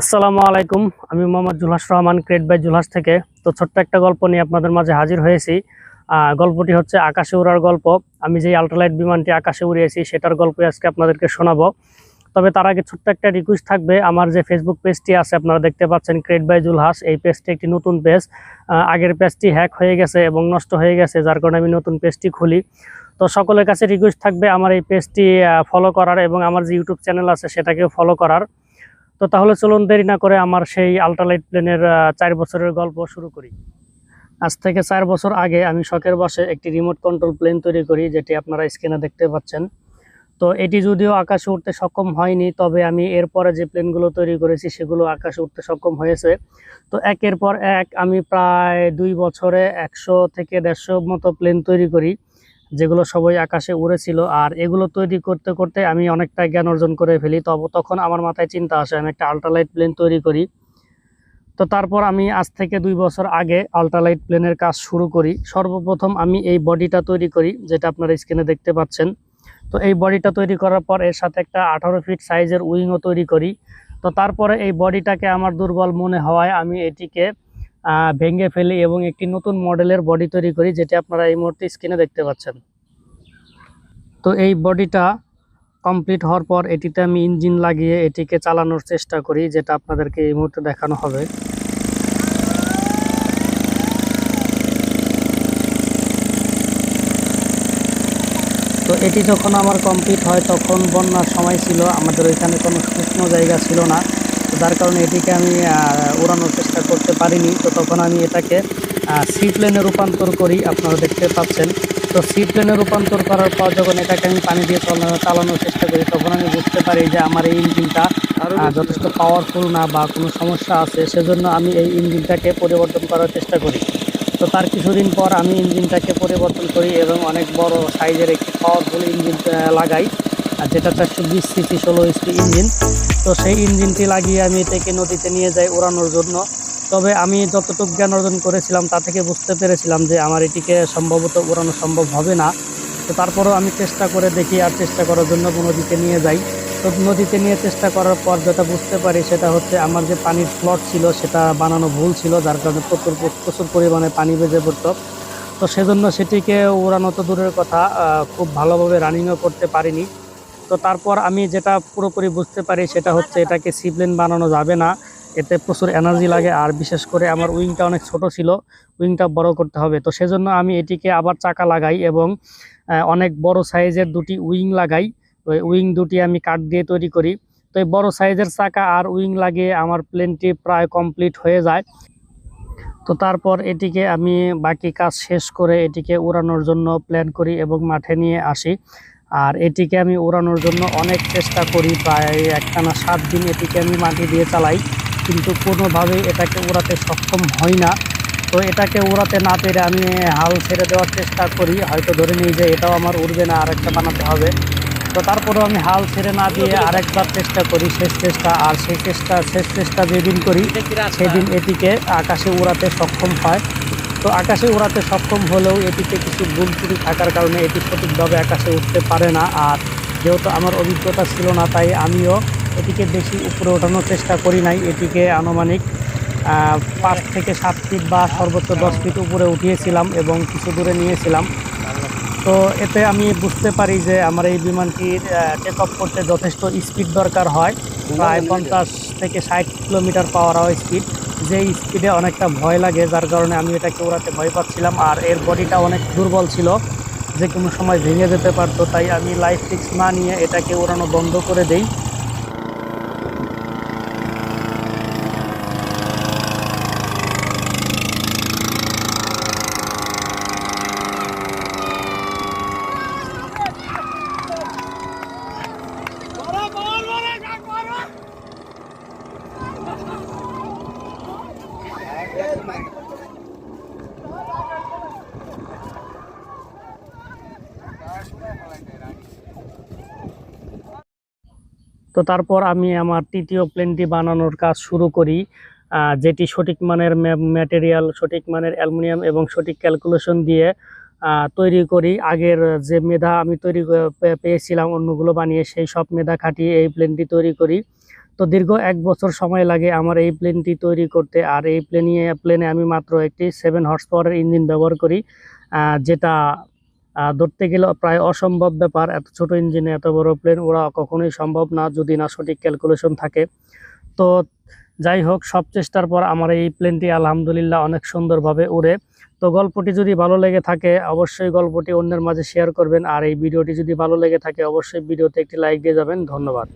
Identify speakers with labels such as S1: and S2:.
S1: আসসালামু আলাইকুম, আমি মোহাম্মদ জুলহাস রহমান ক্রেড বাই জুলহাস থেকে। তো ছোট্ট একটা গল্প নিয়ে আপনাদের মাঝে হাজির হয়েছি। গল্পটি হচ্ছে আকাশে উড়ার গল্প। আমি যেই আল্ট্রালাইট বিমানটি আকাশে উড়িয়েছি, সেটার গল্পই আজকে আপনাদেরকে শোনাবো। তবে তার আগে ছোট্ট একটা রিকোয়েস্ট থাকবে। আমার যে ফেসবুক পেজটি আছে, আপনারা দেখতে পাচ্ছেন ক্রেড বাই জুলহাস। এই পেজটি একটি নতুন পেজ আগের পেজটি হ্যাক হয়ে গেছে এবং নষ্ট হয়ে গেছে, যার কারণে আমি নতুন পেজটি খুলি। তো সকলের কাছে রিকোয়েস্ট থাকবে আমার এই পেজটি ফলো করার এবং আমার যে ইউটিউব চ্যানেল আছে, সেটাকেও ফলো করার। তো তাহলে চলুন দেরি না করে আমার সেই আল্ট্রালাইট প্লেনের চার বছরের গল্প শুরু করি। আজ থেকে চার বছর আগে আমি শখের বসে একটি রিমোট কন্ট্রোল প্লেন তৈরি করি, যেটি আপনারা স্ক্রিনে দেখতে পাচ্ছেন। তো এটি যদিও আকাশে উঠতে সক্ষম হয়নি, তবে আমি এরপরে যে প্লেনগুলো তৈরি করেছি, সেগুলো আকাশে উঠতে সক্ষম হয়েছে। তো একের পর এক আমি প্রায় দুই বছরে একশো থেকে দেড়শো মতো প্লেন তৈরি করি। যেগুলো সবাই আকাশে উড়েছিল আর এগুলো তৈরি করতে করতে আমি অনেকটা জ্ঞান অর্জন করে ফেলি। তব তখন আমার মাথায় চিন্তা আসে, আমি একটা আল্ট্রালাইট প্লেন তৈরি করি। তো তারপর আমি আজ থেকে দুই বছর আগে আল্ট্রালাইট প্লেনের কাজ শুরু করি। সর্বপ্রথম আমি এই বডিটা তৈরি করি, যেটা আপনারা স্ক্রিনে দেখতে পাচ্ছেন। তো এই বডিটা তৈরি করার পর এর সাথে একটা আঠারো ফিট সাইজের উইংও তৈরি করি। তো তারপরে এই বডিটাকে আমার দুর্বল মনে হওয়ায় আমি এটিকে ভেঙে ফেলি এবং একটি নতুন মডেলের বডি তৈরি করি, যেটি আপনারা এই মুহূর্তে স্ক্রিনে দেখতে পাচ্ছেন। তো এই বডিটা কমপ্লিট হওয়ার পর এটিতে আমি ইঞ্জিন লাগিয়ে এটিকে চালানোর চেষ্টা করি, যেটা আপনাদেরকে এই মুহূর্তে দেখানো হবে। তো এটি যখন আমার কমপ্লিট হয়, তখন বন্যার সময় ছিল, আমাদের ওইখানে কোনো শুকনো জায়গা ছিল না। যার কারণে এটিকে আমি উড়ানোর চেষ্টা করতে পারিনি। তো তখন আমি এটাকে সি প্লেনে রূপান্তর করি, আপনারা দেখতে পাচ্ছেন। তো সি প্লেনে রূপান্তর করার পর যখন এটাকে আমি পানি দিয়ে চালানো চালানোর চেষ্টা করি, তখন আমি বুঝতে পারি যে আমার এই ইঞ্জিনটা যথেষ্ট পাওয়ারফুল না বা কোনো সমস্যা আছে। সেজন্য আমি এই ইঞ্জিনটাকে পরিবর্তন করার চেষ্টা করি। তো তার কিছুদিন পর আমি ইঞ্জিনটাকে পরিবর্তন করি এবং অনেক বড় সাইজের একটি পাওয়ারফুল ইঞ্জিন লাগাই, আর যেটা চারশো বিশ সিসি ষোলো ইঞ্জিন। তো সেই ইঞ্জিনটি লাগিয়ে আমি এটাকে নদীতে নিয়ে যাই উড়ানোর জন্য। তবে আমি যতটুকু জ্ঞান অর্জন করেছিলাম, তা থেকে বুঝতে পেরেছিলাম যে আমার এটিকে সম্ভবত উড়ানো সম্ভব হবে না। তো তারপরও আমি চেষ্টা করে দেখি আর চেষ্টা করার জন্য নদীতে নিয়ে যাই। তো নদীতে নিয়ে চেষ্টা করার পর যেটা বুঝতে পারি সেটা হচ্ছে আমার যে পানির ফ্লট ছিল সেটা বানানো ভুল ছিল, যার কারণে প্রচুর প্রচুর পরিমাণে পানি বেজে পড়তো। তো সেজন্য সেটিকে উড়ানো তো দূরের কথা খুব ভালোভাবে রানিংও করতে পারিনি। তো তারপর আমি যেটা পুরোপুরি বুঝতে পারি সেটা হচ্ছে এটাকে সিপ্লেন বানানো যাবে না। এতে প্রচুর এনার্জি লাগে। আর বিশেষ করে আমার উইংটা অনেক ছোট ছিল, উইংটা বড় করতে হবে। তো সেজন্য আমি এটিকে আবার চাকা লাগাই এবং অনেক বড় সাইজের দুটি উইং লাগাই। ওই উইং দুটি আমি কাঠ দিয়ে তৈরি করি। তো এই বড়ো সাইজের চাকা আর উইং লাগিয়ে আমার প্লেনটি প্রায় কমপ্লিট হয়ে যায়। তো তারপর এটিকে আমি বাকি কাজ শেষ করে এটিকে উড়ানোর জন্য প্ল্যান করি এবং মাঠে নিয়ে আসি। আর এটিকে আমি উড়ানোর জন্য অনেক চেষ্টা করি। প্রায় একটানা সাত দিন এটিকে আমি মাটি দিয়ে চালাই। কিন্তু কোনোভাবেই এটাকে উড়াতে সক্ষম হই না। তো এটাকে উড়াতে না পেরে আমি হাল ছেড়ে দেওয়ার চেষ্টা করি। হয়তো ধরে নিই যে এটাও আমার উড়বে না, আরেকটা বানাতে হবে। তো তারপরেও আমি হাল ছেড়ে না দিয়ে আরেকবার চেষ্টা করি, শেষ চেষ্টা। আর সেই চেষ্টা, শেষ চেষ্টা যেদিন করি, সেদিন এটিকে আকাশে উড়াতে সক্ষম হয়। তো আকাশে উড়াতে সক্ষম হলেও এটিতে কিছু ভুল ত্রুটি থাকার কারণে এটি সঠিকভাবে আকাশে উঠতে পারে না। আর যেহেতু আমার অভিজ্ঞতা ছিল না, তাই আমিও এটিকে বেশি উপরে ওঠানোর চেষ্টা করি নাই। এটিকে আনুমানিক পাঁচ থেকে সাত ফিট বা সর্বোচ্চ দশ ফিট উপরে উঠিয়েছিলাম এবং কিছু দূরে নিয়েছিলাম। তো এতে আমি বুঝতে পারি যে আমার এই বিমানটির টেক অফ করতে যথেষ্ট স্পিড দরকার হয়। প্রায় পঞ্চাশ থেকে ষাট কিলোমিটার পাওয়ার হয় স্পিড যেই স্পিডে অনেকটা ভয় লাগে, যার কারণে আমি এটাকে উড়াতে ভয় পাচ্ছিলাম। আর এর বডিটা অনেক দুর্বল ছিল, যে কোনো সময় ভেঙে যেতে পারতো, তাই আমি লাইফ ফিক্স না নিয়ে এটাকে উড়ানো বন্ধ করে দেই। তো তারপর আমি আমার তৃতীয় প্লেনটি বানানোর কাজ শুরু করি যেটি সঠিক মানের ম্যাটেরিয়াল সঠিক মানের অ্যালুমিনিয়াম এবং সঠিক ক্যালকুলেশন দিয়ে তৈরি করি। আগের যে মেধা আমি তৈরি পেয়েছিলাম অন্যগুলো বানিয়ে সেই সব মেধা খাটিয়ে এই প্লেনটি তৈরি করি। তো দীর্ঘ এক বছর সময় লাগে আমার এই প্লেনটি তৈরি করতে। আর এই প্লেনে প্লেনে আমি মাত্র একটি সেভেন হর্স পাওয়ারের ইঞ্জিন ব্যবহার করি যেটা ধরতে গেলে প্রায় অসম্ভব ব্যাপার। এত ছোট ইঞ্জিনে এত বড় প্লেন ওরা কখনোই সম্ভব না যদি না সঠিক ক্যালকুলেশন থাকে। তো যাই হোক, সব চেষ্টার পর আমার এই প্লেনটি আলহামদুলিল্লাহ অনেক সুন্দরভাবে উড়ে। তো গল্পটি যদি ভালো লেগে থাকে, অবশ্যই গল্পটি অন্যের মাঝে শেয়ার করবেন। আর এই ভিডিওটি যদি ভালো লেগে থাকে, অবশ্যই ভিডিওতে একটি লাইক দিয়ে যাবেন। ধন্যবাদ।